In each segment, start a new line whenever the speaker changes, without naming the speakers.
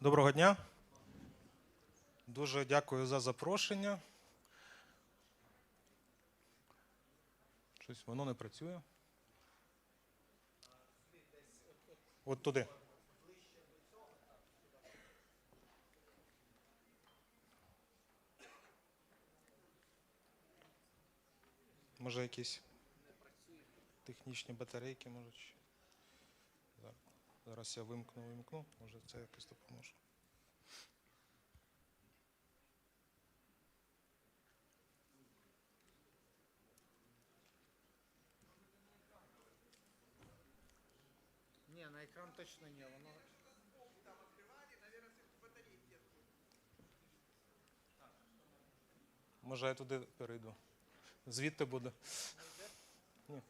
Доброго дня. Дуже дякую за запрошення. Щось воно не працює. От туди. Може якісь технічні батарейки, може. Зараз я вимкну, вимкну, може це якось допоможе.
Ні, на екран точно ні, воно.
Може, я туди перейду. Звідти буде. Ні.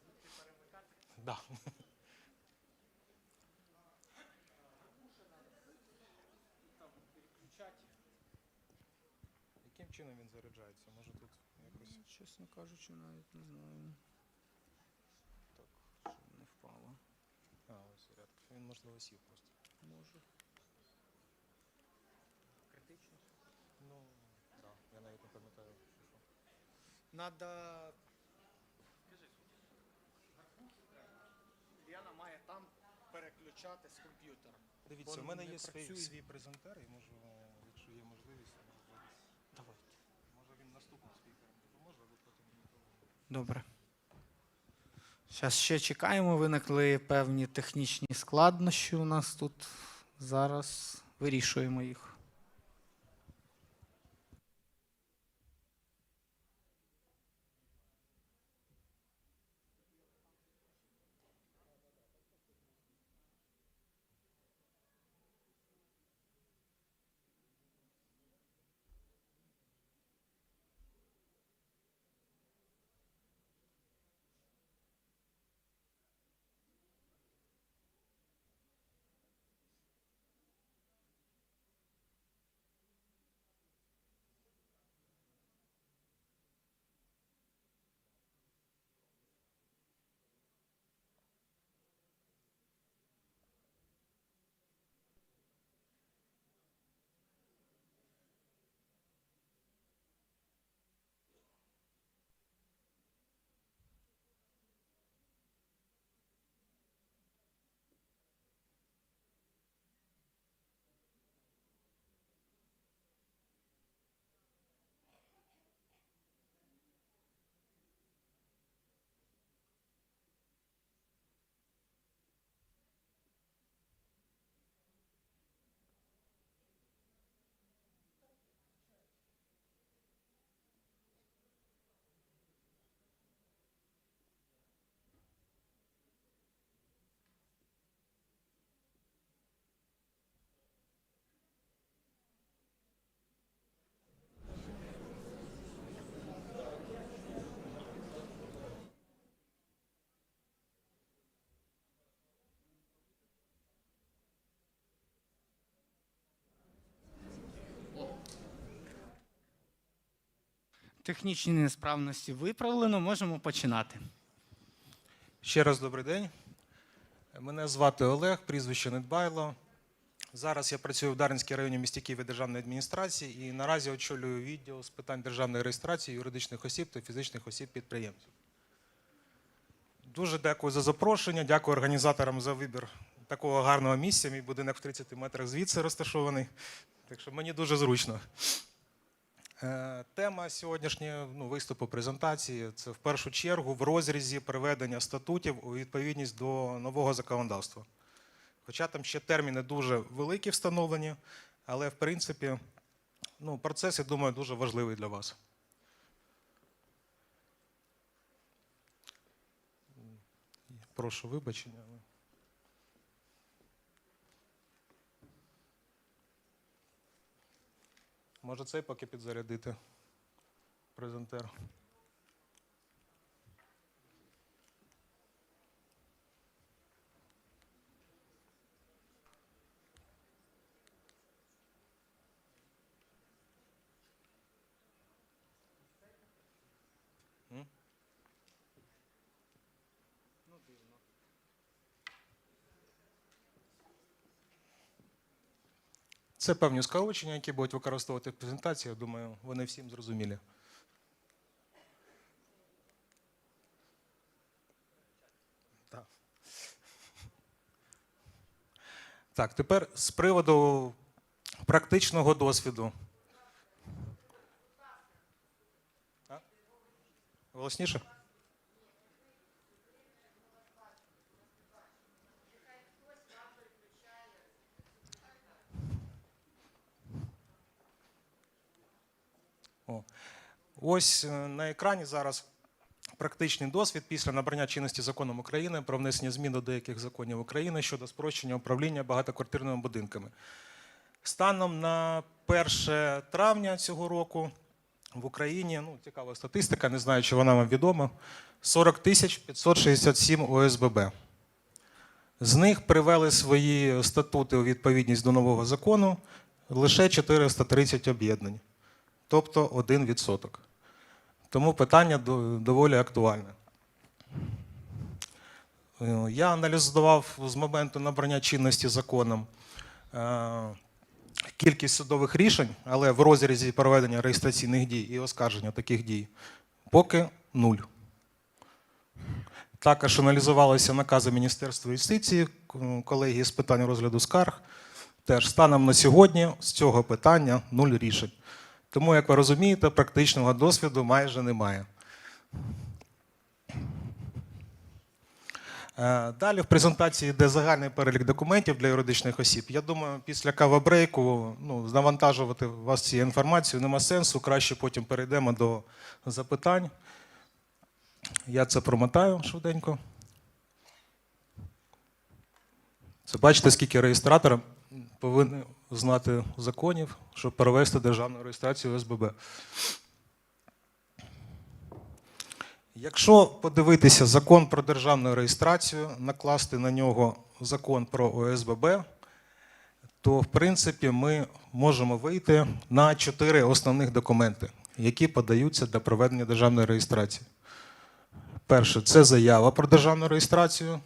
Да. Чином він заряджається? Може тут якось
Чесно кажучи, навіть не знаю.
так.
Щоб не впало.
А, ось зарядка. Він можливо сів просто.
Може. Критично.
Ну, так. Да. Я навіть не пам'ятаю. що. що.
Надо. Ліана має там переключати з комп'ютера.
Дивіться, у мене є свій, свій презентер, і можу, якщо є можливість, я можу.
Давайте.
може він наступним спікером допоможе, або потім мені допоможе.
Добре. Зараз ще чекаємо. Виникли певні технічні складнощі у нас тут. Зараз вирішуємо їх. Технічні несправності виправлено, можемо починати.
Ще раз добрий день. Мене звати Олег, прізвище Недбайло. Зараз я працюю в Дарницькій районі місті Києва державної адміністрації і наразі очолюю відділ з питань державної реєстрації юридичних осіб та фізичних осіб підприємців. Дуже дякую за запрошення, дякую організаторам за вибір такого гарного місця. Мій будинок в 30 метрах звідси розташований, так що мені дуже зручно. Е, Тема сьогоднішнього ну, виступу презентації це в першу чергу в розрізі приведення статутів у відповідність до нового законодавства. Хоча там ще терміни дуже великі встановлені, але в принципі ну, процес, я думаю, дуже важливий для вас. Прошу вибачення. але- Може цей поки підзарядити презентер. Це певні скорочення, які будуть використовувати в презентації. Я думаю, вони всім зрозумілі. Так. Тепер з приводу практичного досвіду. Голосніше? Ось е, на екрані зараз практичний досвід після набрання чинності законом України про внесення змін до деяких законів України щодо спрощення управління багатоквартирними будинками. Станом на 1 травня цього року в Україні, ну цікава статистика, не знаю, чи вона вам відома, 40 тисяч 567 ОСББ. З них привели свої статути у відповідність до нового закону лише 430 об'єднань, тобто 1%. Тому питання доволі актуальне. Е, Я аналізував з моменту набрання чинності законом е, кількість судових рішень, але в розрізі проведення реєстраційних дій і оскарження таких дій поки нуль. Також аналізувалися накази Міністерства юстиції, колегії з питань розгляду скарг. Теж станом на сьогодні з цього питання нуль рішень. Тому, як ви розумієте, практичного досвіду майже немає. Е, Далі в презентації йде загальний перелік документів для юридичних осіб. Я думаю, після кавабрейку ну, навантажувати вас цією інформацією нема сенсу. Краще потім перейдемо до запитань. Я це промотаю швиденько. Це бачите, скільки реєстратор повинен знати законів, щоб провести державну реєстрацію ОСББ. Якщо подивитися закон про державну реєстрацію, накласти на нього закон про ОСББ, то в принципі ми можемо вийти на чотири основних документи, які подаються для проведення державної реєстрації. Перше це заява про державну реєстрацію.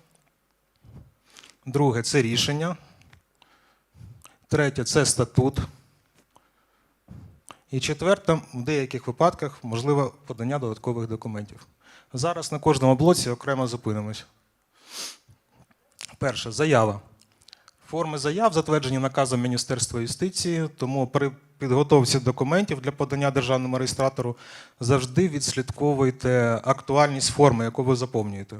Друге це рішення. Третє це статут. І четверте, в деяких випадках можливо подання додаткових документів. Зараз на кожному блоці окремо зупинимось. Перше заява. Форми заяв затверджені наказом Міністерства юстиції, тому при підготовці документів для подання державному реєстратору завжди відслідковуйте актуальність форми, яку ви заповнюєте.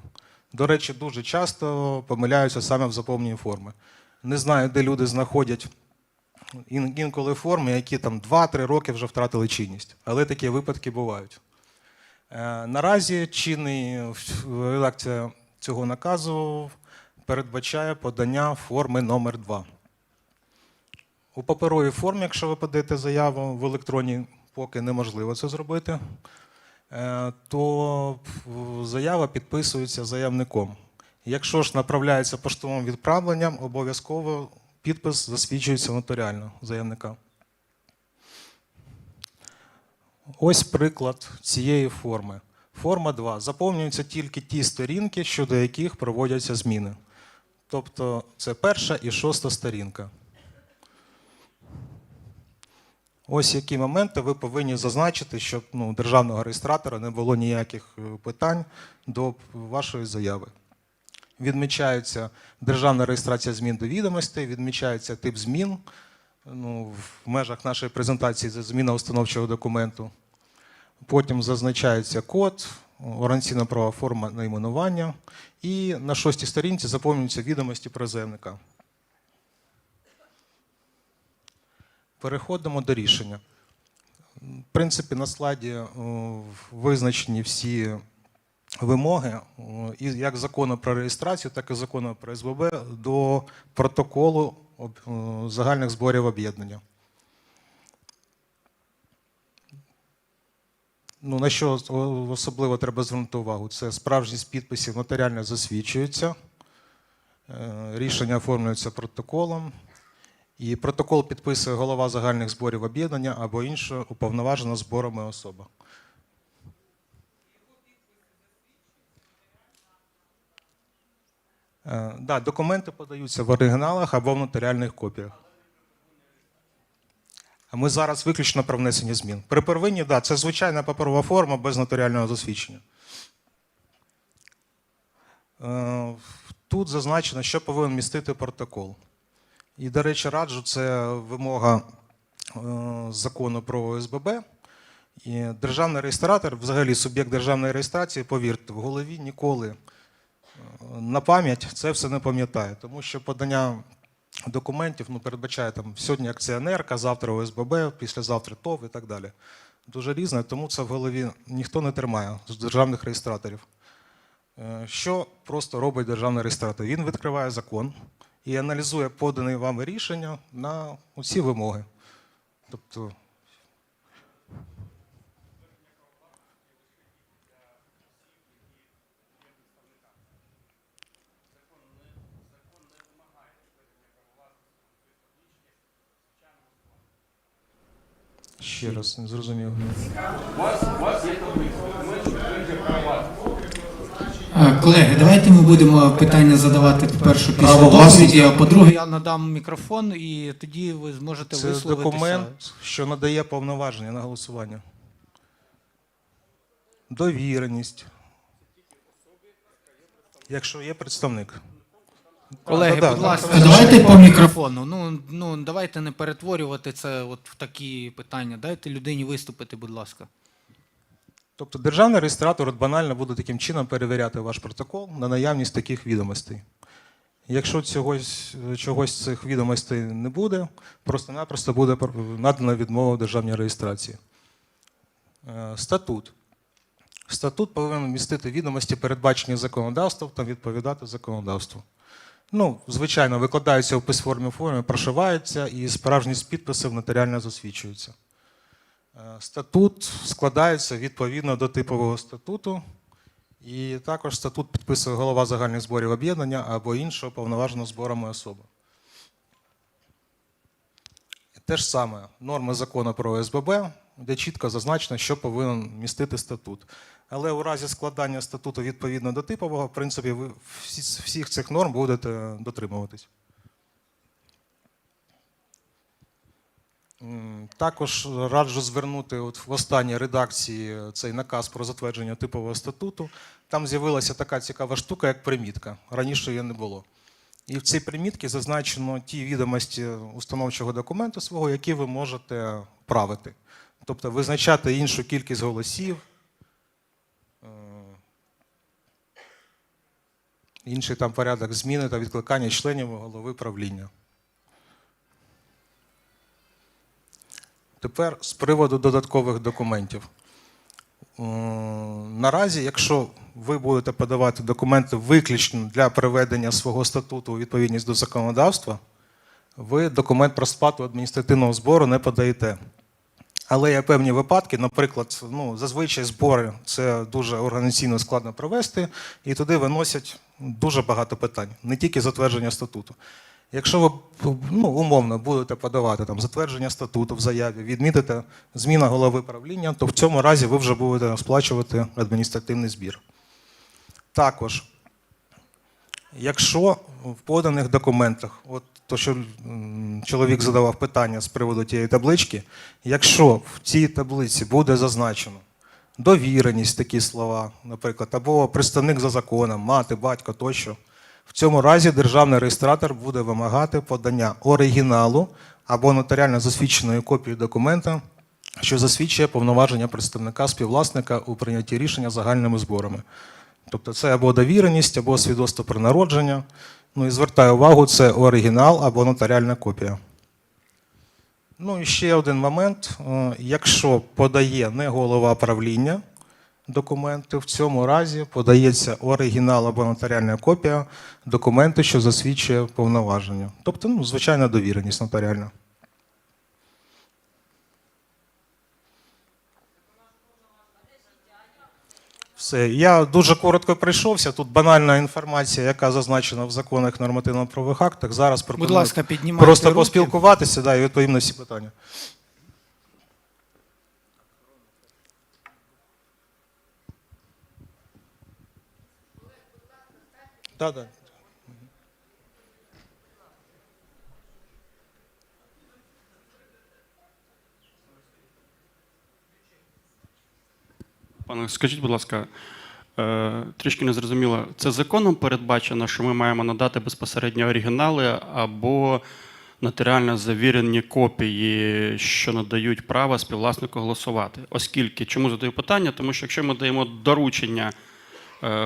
До речі, дуже часто помиляються саме в заповненні форми. Не знаю, де люди знаходять інколи форми, які там 2-3 роки вже втратили чинність. Але такі випадки бувають. Е, Наразі чинний редакція цього наказу передбачає подання форми номер 2 У паперовій формі, якщо ви подаєте заяву в електронній, поки неможливо це зробити, е, то заява підписується заявником. Якщо ж направляється поштовим відправленням, обов'язково підпис засвідчується нотаріально заявника. Ось приклад цієї форми. Форма 2. Заповнюються тільки ті сторінки, щодо яких проводяться зміни. Тобто це перша і шоста сторінка. Ось які моменти ви повинні зазначити, щоб ну, державного реєстратора не було ніяких е, питань до вашої заяви. Відмічається державна реєстрація змін до відомостей, відмічається тип змін. Ну, в межах нашої презентації це зміна установчого документу. Потім зазначається код, організаційна права форма найменування. І на шостій сторінці заповнюються відомості про. Переходимо до рішення. В принципі, на слайді визначені всі вимоги як закону про реєстрацію, так і закону про СББ до протоколу загальних зборів об'єднання. Ну, на що особливо треба звернути увагу? Це справжність підписів нотаріально засвідчується, е, рішення оформлюється протоколом, і протокол підписує голова загальних зборів об'єднання або інша уповноважена зборами особа. Е, Да, документи подаються в оригіналах або в нотаріальних копіях. А ми зараз виключно про внесення змін. При первинні, да, це звичайна паперова форма без нотаріального засвідчення. Е, Тут зазначено, що повинен містити протокол. І, до речі, раджу, це вимога е, закону про ОСББ. І державний реєстратор, взагалі суб'єкт державної реєстрації, повірте, в голові ніколи на пам'ять це все не пам'ятає, тому що подання документів ну, передбачає там сьогодні акціонерка, завтра ОСББ, післязавтра ТОВ і так далі. Дуже різне, тому це в голові ніхто не тримає з державних реєстраторів. Е, Що просто робить державний реєстратор? Він відкриває закон і аналізує подані вами рішення на усі вимоги. Тобто Ще раз не зрозумів.
Колеги, давайте ми будемо питання задавати по-перше після доповіді, а по-друге, я надам мікрофон, і тоді ви зможете
Це
висловитися.
документ, що надає повноваження на голосування. Довіреність. Якщо є представник.
Колеги,
Да, да,
будь
да.
ласка, давайте по мікрофону. Ну, ну давайте не перетворювати це от в такі питання. Дайте людині виступити, будь ласка.
Тобто державний реєстратор от банально буде таким чином перевіряти ваш протокол на наявність таких відомостей. Якщо чогось, чогось з цих відомостей не буде, просто-напросто буде надана відмова в державній реєстрації. Е, Статут. Статут повинен містити відомості, передбачені законодавством та відповідати законодавству. Ну, звичайно, викладаються в письмовій формі, прошиваються і справжність підписів нотаріально засвідчуються. Е, Статут складається відповідно до типового статуту, і також статут підписує голова загальних зборів об'єднання або іншого повноваженого зборами особи. Те ж саме норми закону про ОСББ, де чітко зазначено, що повинен містити статут. Але у разі складання статуту відповідно до типового, в принципі, ви всі- всіх цих норм будете дотримуватись. Також раджу звернути от в останній редакції цей наказ про затвердження типового статуту. Там з'явилася така цікава штука, як примітка. Раніше її не було. І в цій примітці зазначено ті відомості установчого документу свого, які ви можете правити. Тобто визначати іншу кількість голосів, е, інший там порядок зміни та відкликання членів голови правління. Тепер з приводу додаткових документів. Е, Наразі, якщо ви будете подавати документи виключно для приведення свого статуту у відповідність до законодавства, ви документ про сплату адміністративного збору не подаєте. Але є певні випадки, наприклад, ну, зазвичай збори це дуже організаційно складно провести, і туди виносять дуже багато питань, не тільки затвердження статуту. Якщо ви ну, умовно будете подавати там, затвердження статуту в заяві, відмітите зміна голови правління, то в цьому разі ви вже будете сплачувати адміністративний збір. Також, якщо в поданих документах, от то, що чоловік задавав питання з приводу тієї таблички, якщо в цій таблиці буде зазначено довіреність, такі слова, наприклад, або представник за законом, мати, батько тощо, в цьому разі державний реєстратор буде вимагати подання оригіналу або нотаріально засвідченої копії документа, що засвідчує повноваження представника співвласника у прийнятті рішення загальними зборами. Тобто це або довіреність, або свідоцтво про народження. Ну і звертаю увагу, це оригінал або нотаріальна копія. Ну і ще один момент. Е, Якщо подає не голова правління документи, в цьому разі подається оригінал або нотаріальна копія документу, що засвідчує повноваження. Тобто, ну, звичайна довіреність нотаріальна. Все, я дуже коротко прийшовся. Тут банальна інформація, яка зазначена в законах нормативно-правових актах. Зараз
Будь ласка, піднімайте
просто
руки.
поспілкуватися да, і відповім на всі питання. Да, да.
Пане, скажіть, будь ласка, е, трішки не зрозуміло, це законом передбачено, що ми маємо надати безпосередньо оригінали або нотаріально завірені копії, що надають право співвласнику голосувати. Оскільки, чому задаю питання? Тому що якщо ми даємо доручення,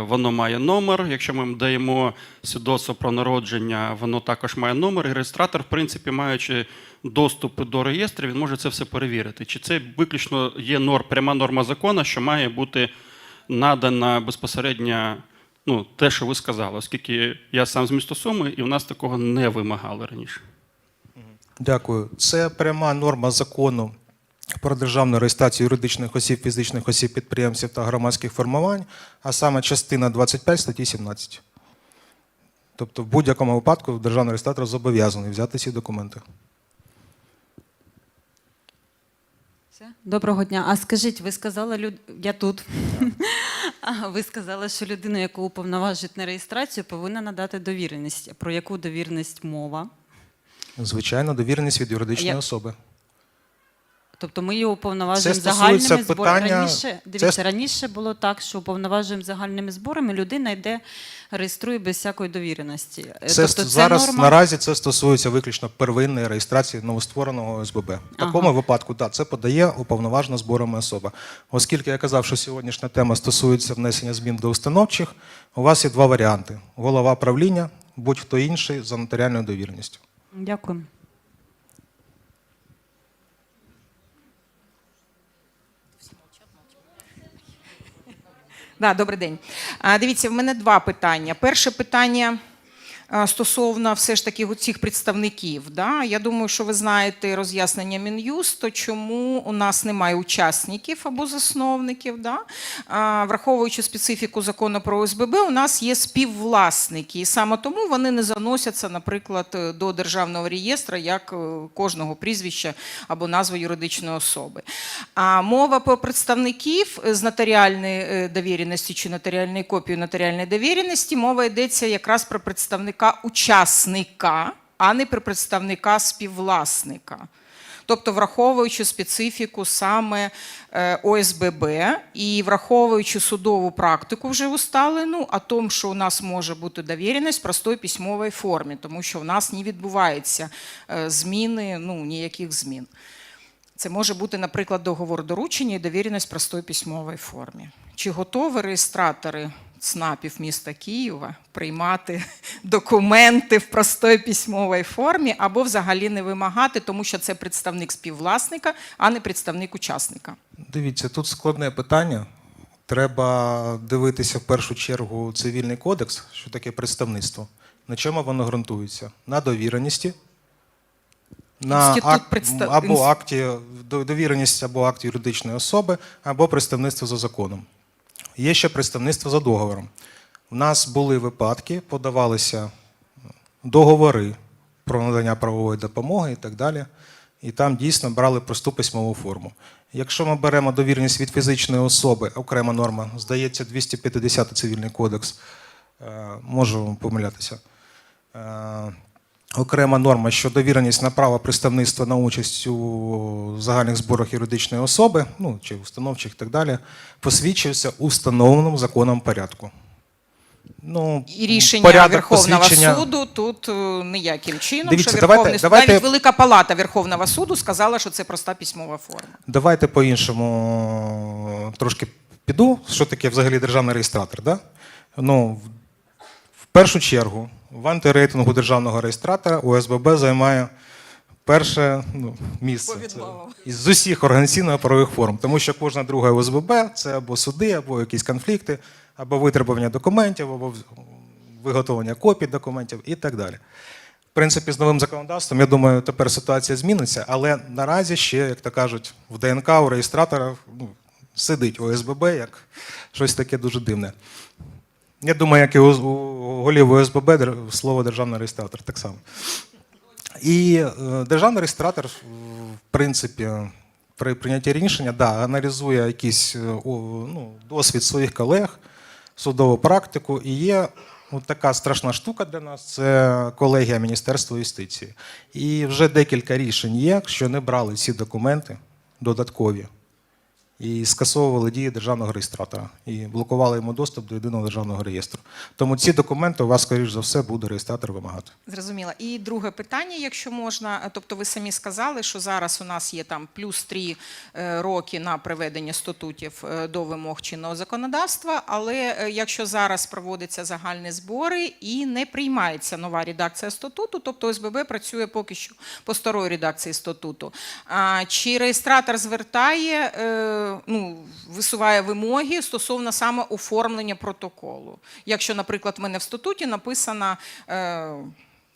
воно має номер. Якщо ми даємо свідоцтво про народження, воно також має номер. І реєстратор, в принципі, маючи доступ до реєстру, він може це все перевірити. Чи це виключно є норм, пряма норма закону, що має бути надана безпосередньо ну, те, що ви сказали, оскільки я сам з міста Суми, і в нас такого не вимагали раніше.
Дякую. Це пряма норма закону про державну реєстрацію юридичних осіб, фізичних осіб, підприємців та громадських формувань, а саме частина 25 статті 17. Тобто, в будь-якому випадку державний реєстратор зобов'язаний взяти ці документи.
Доброго дня. А скажіть, ви сказали, люд... я тут. Ви сказали, що людина, яку уповноважують на реєстрацію, повинна надати довіреність. Про яку довіреність мова?
Звичайно, довіреність від юридичної
Я-
особи.
Тобто ми його уповноважуємо загальними зборами.
питання-
Раніше, дивіться,
ст-
раніше було так, що уповноважуємо загальними зборами, людина йде, реєструє без всякої довіреності. Е,
Це
тобто
ст- зараз
норма...
наразі це стосується виключно первинної реєстрації новоствореного ОСББ. В такому
Ага.
випадку так, це подає уповноважена зборами особа. Оскільки я казав, що сьогоднішня тема стосується внесення змін до установчих, у вас є два варіанти: голова правління, будь-хто інший за нотаріальною довіреністю.
Дякую.
Да, добрий день. Дивіться, в мене два питання. Перше питання стосовно все ж таки цих представників. Да? Я думаю, що ви знаєте роз'яснення Мін'юсту, чому у нас немає учасників або засновників. Да? Враховуючи специфіку закону про ОСББ, у нас є співвласники, і саме тому вони не заносяться, наприклад, до державного реєстру як е, кожного прізвища або назви юридичної особи. А мова про представників з нотаріальної е, довіреності чи нотаріальної копії нотаріальної довіреності, мова йдеться якраз про представника учасника, а не про представника співвласника. Тобто, враховуючи специфіку саме е, ОСББ і враховуючи судову практику вже усталену, о том, що у нас може бути довіреність в простої письмовій формі, тому що в нас не відбувається е, зміни, ну ніяких змін. Це може бути, наприклад, договор доручення і довіреність в простої письмовій формі. Чи готові реєстратори ЦНАПів міста Києва приймати документи в простої письмовій формі або взагалі не вимагати, тому що це представник співвласника, а не представник учасника?
Дивіться, тут складне питання. Треба дивитися в першу чергу цивільний кодекс, що таке представництво. На чому воно ґрунтується? На довіреності, на
Інститут
ак-
представ-
або акті довіреність або акт юридичної особи, або представництво за законом. Є ще представництво за договором. У нас були випадки, подавалися договори про надання правової допомоги і так далі. І там дійсно брали просту письмову форму. Якщо ми беремо довіреність від фізичної особи, окрема норма, здається, 250 цивільний кодекс, е, можу помилятися. Окрема норма, що довіреність на право представництва на участь у загальних зборах юридичної особи, ну чи установчих і так далі, посвідчився у встановленому законом порядку. Ну,
І рішення
порядок
Верховного
посвідчення-
суду тут е, ніяким чином.
Дивіться,
що
давайте-
Верховний суд,
давайте-
навіть Велика Палата Верховного суду сказала, що це проста письмова форма.
Давайте по-іншому трошки піду. Що таке взагалі державний реєстратор? Да? Ну, в першу чергу, в антирейтингу державного реєстратора ОСББ займає перше ну, місце Це із усіх організаційно-правових форм, тому що кожна друга ОСББ це або суди, або якісь конфлікти, або витребування документів, або виготовлення копій документів і так далі. В принципі, з новим законодавством, я думаю, тепер ситуація зміниться, але наразі ще, як то кажуть, в ДНК у реєстратора ну, сидить ОСББ як щось таке дуже дивне. Я думаю, як і у голів ОСББ слово державний реєстратор так само. І е, державний реєстратор, в принципі, при прийнятті рішення да, аналізує якийсь е, ну, досвід своїх колег, судову практику. І є от така страшна штука для нас це колегія Міністерства юстиції. І вже декілька рішень є, що не брали ці документи додаткові і скасовували дії державного реєстратора і блокували йому доступ до єдиного державного реєстру. Тому ці документи у вас, скоріш за все, буде реєстратор вимагати.
Зрозуміла. І друге питання, якщо можна. Тобто, ви самі сказали, що зараз у нас є там плюс три е, роки на приведення статутів е, до вимог чинного законодавства. Але е, якщо зараз проводяться загальні збори і не приймається нова редакція статуту, тобто ОСББ працює поки що по старої редакції статуту. А чи реєстратор звертає, е, ну, висуває вимоги стосовно саме оформлення протоколу? Якщо, наприклад, в мене в статуті написано. Е,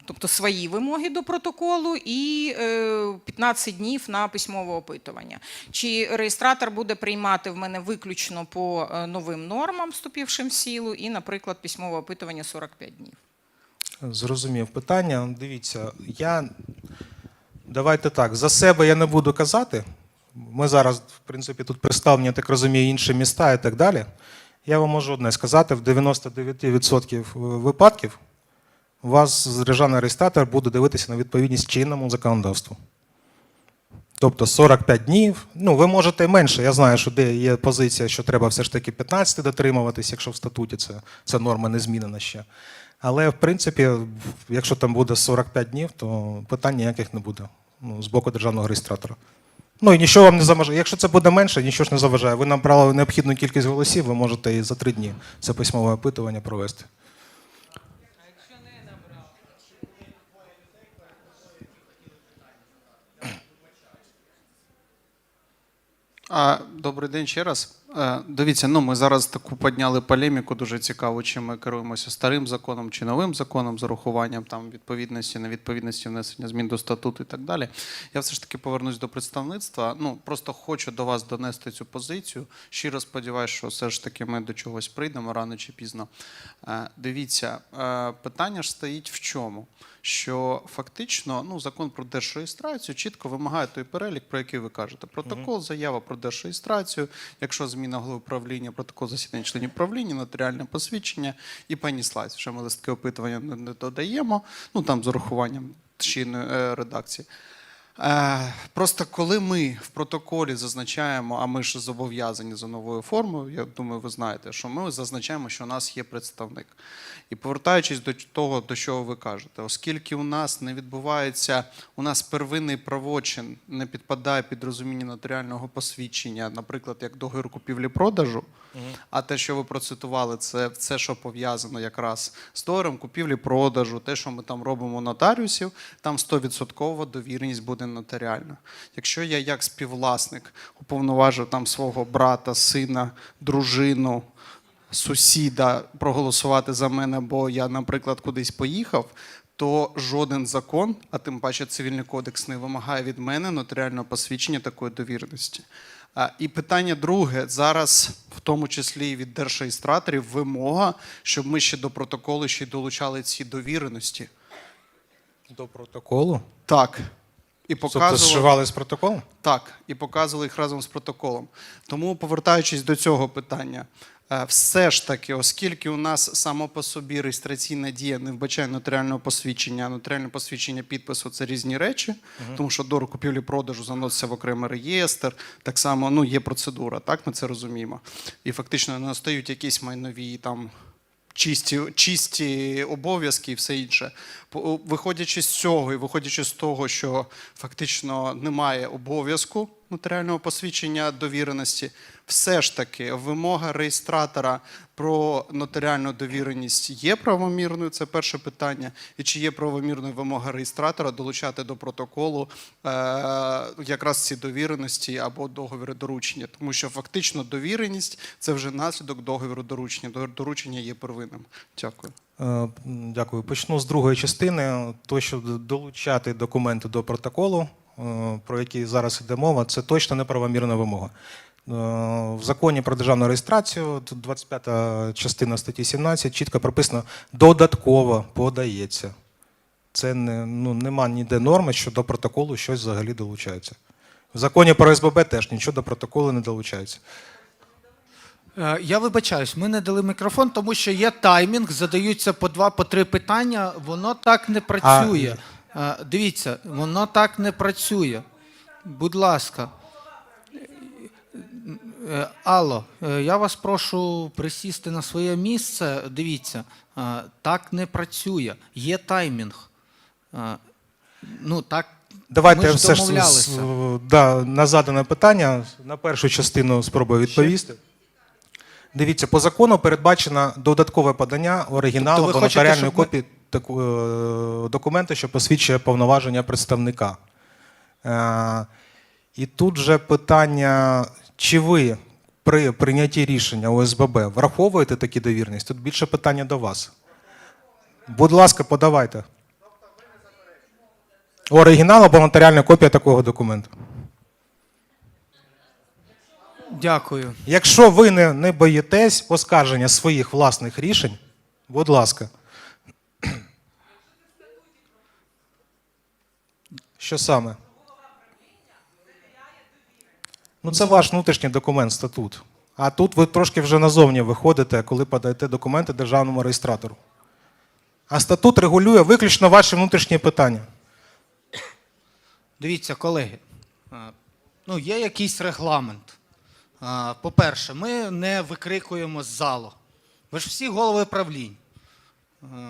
тобто свої вимоги до протоколу і е, 15 днів на письмове опитування. Чи реєстратор буде приймати в мене виключно по е, новим нормам, вступившим в силу, і, наприклад, письмове опитування 45 днів?
Зрозумів питання. Дивіться, я давайте так. За себе я не буду казати. Ми зараз, в принципі, тут представлені, я так розумію, інші міста і так далі. Я вам можу одне сказати: в 99% випадків у вас державний реєстратор буде дивитися на відповідність чинному законодавству. Тобто 45 днів. Ну, ви можете менше. Я знаю, що де є позиція, що треба все ж таки 15 дотримуватись, якщо в статуті це, це норма не змінена ще. Але в принципі, якщо там буде 45 днів, то питань ніяких не буде ну, з боку державного реєстратора. Ну і нічого вам не заважає. Якщо це буде менше, нічого ж не заважає. Ви набрали необхідну кількість голосів, ви можете і за три дні це письмове опитування провести.
А, добрий день ще раз. Е, Дивіться, ну ми зараз таку підняли полеміку, дуже цікаво, чи ми керуємося старим законом чи новим законом з урахуванням там відповідності, невідповідності внесення змін до статуту і так далі. Я все ж таки повернусь до представництва. Ну просто хочу до вас донести цю позицію. Щиро сподіваюся, що все ж таки ми до чогось прийдемо рано чи пізно. Е, Дивіться, е, питання ж стоїть в чому? Що фактично ну, закон про держреєстрацію чітко вимагає той перелік, про який ви кажете. Протокол, заява про держреєстрацію, якщо зміна голови управління, протокол засідання членів правління, нотаріальне посвідчення і поніслась. Вже ми листки опитування не, не додаємо, ну там з урахуванням чинної е, редакції. Е, Просто коли ми в протоколі зазначаємо, а ми ж зобов'язані за новою формою, я думаю, ви знаєте, що ми зазначаємо, що у нас є представник. І повертаючись до того, до чого ви кажете, оскільки у нас не відбувається, у нас первинний правочин не підпадає під розуміння нотаріального посвідчення, наприклад, як договір купівлі-продажу, а те, що ви процитували, це все, що пов'язано якраз з договором купівлі-продажу, те, що ми там робимо нотаріусів, там 100% довіреність буде нотаріальна. Якщо я як співвласник уповноважив там свого брата, сина, дружину, сусіда проголосувати за мене, бо я, наприклад, кудись поїхав. То жоден закон, а тим паче цивільний кодекс, не вимагає від мене нотаріального посвідчення такої довіреності. А, І питання друге: зараз, в тому числі і від держреєстраторів, вимога, щоб ми ще до протоколу ще й долучали ці довіреності.
До протоколу.
Так. І
Тобто
показували.
зшивали з протоколом?
Так, і показували їх разом з протоколом. Тому, повертаючись до цього питання, все ж таки, оскільки у нас само по собі реєстраційна дія не вбачає нотаріального посвідчення, а нотаріальне посвідчення підпису це різні речі, тому що до купівлі-продажу заноситься в окремий реєстр. Так само ну, є процедура, так ми це розуміємо. І фактично настають якісь майнові там чисті, чисті обов'язки і все інше. Виходячи з цього і виходячи з того, що фактично немає обов'язку нотаріального посвідчення довіреності, все ж таки вимога реєстратора про нотаріальну довіреність є правомірною. Це перше питання. І чи є правомірною вимога реєстратора долучати до протоколу е, якраз ці довіреності або договіри доручення, тому що фактично довіреність це вже наслідок договіру доручення. Доручення є первинним. Дякую.
Е, Дякую. Почну з другої частини. То, що долучати документи до протоколу, е, про який зараз йде мова, це точно неправомірна вимога. Е, В законі про державну реєстрацію, тут 25 частина статті 17, чітко прописано додатково подається. Це не, ну, нема ніде норми, що до протоколу щось взагалі долучається. В законі про СББ теж нічого до протоколу не долучається.
Е, Я вибачаюсь, ми не дали мікрофон, тому що є таймінг, задаються по два, по три питання. Воно так не працює. Е, Дивіться, воно так не працює. Будь ласка. Е, Алло, е, я вас прошу присісти на своє місце. Дивіться, е, так не працює. Є таймінг. Ну, так,
Давайте
ми ж
все ж да, на задане питання на першу частину спробую відповісти. Дивіться, по закону передбачено додаткове подання оригіналу
Тобто
до нотаріальної
щоб ми-
копії таку, е, документа, що посвідчує повноваження представника. І тут же питання, чи ви при прийнятті рішення ОСББ враховуєте такі довірність? Тут більше питання до вас. Будь ласка, подавайте. Оригінал або нотаріальна копія такого документу.
дякую.
Якщо ви не, не боїтесь оскарження своїх власних рішень, будь ласка. Що саме? Ну, це ваш внутрішній документ, статут. А тут ви трошки вже назовні виходите, коли подаєте документи державному реєстратору. А статут регулює виключно ваші внутрішні питання.
Дивіться, колеги, ну, є якийсь регламент. По-перше, ми не викрикуємо з залу. Ви ж всі голови правлінь.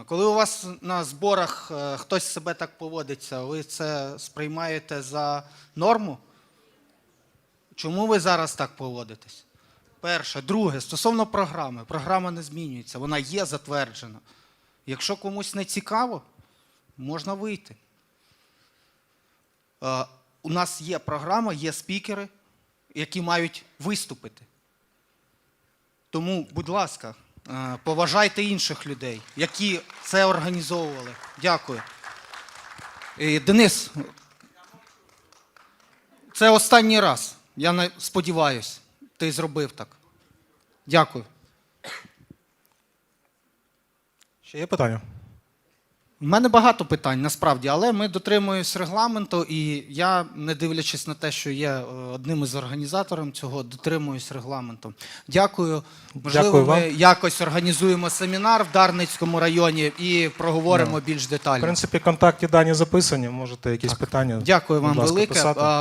Коли у вас на зборах е, хтось себе так поводиться, ви це сприймаєте за норму? Чому ви зараз так поводитесь? Перше. Друге, стосовно програми. Програма не змінюється, вона є затверджена. Якщо комусь не цікаво, можна вийти. Е, У нас є програма, є спікери, які мають виступити. Тому, будь ласка, е, поважайте інших людей, які це організовували. Дякую. Е, Денис, це останній раз. Я сподіваюся, ти зробив так. Дякую.
Ще є питання?
У мене багато питань насправді, але ми дотримуємось регламенту, і я, не дивлячись на те, що є е, одним із організаторів цього, дотримуюсь регламенту. Дякую. Можливо,
Дякую вам.
ми якось організуємо семінар в Дарницькому районі і проговоримо більш детально.
В принципі, контактні дані записані, можете якісь питання.
Дякую вам
ласка,
велике.
писати.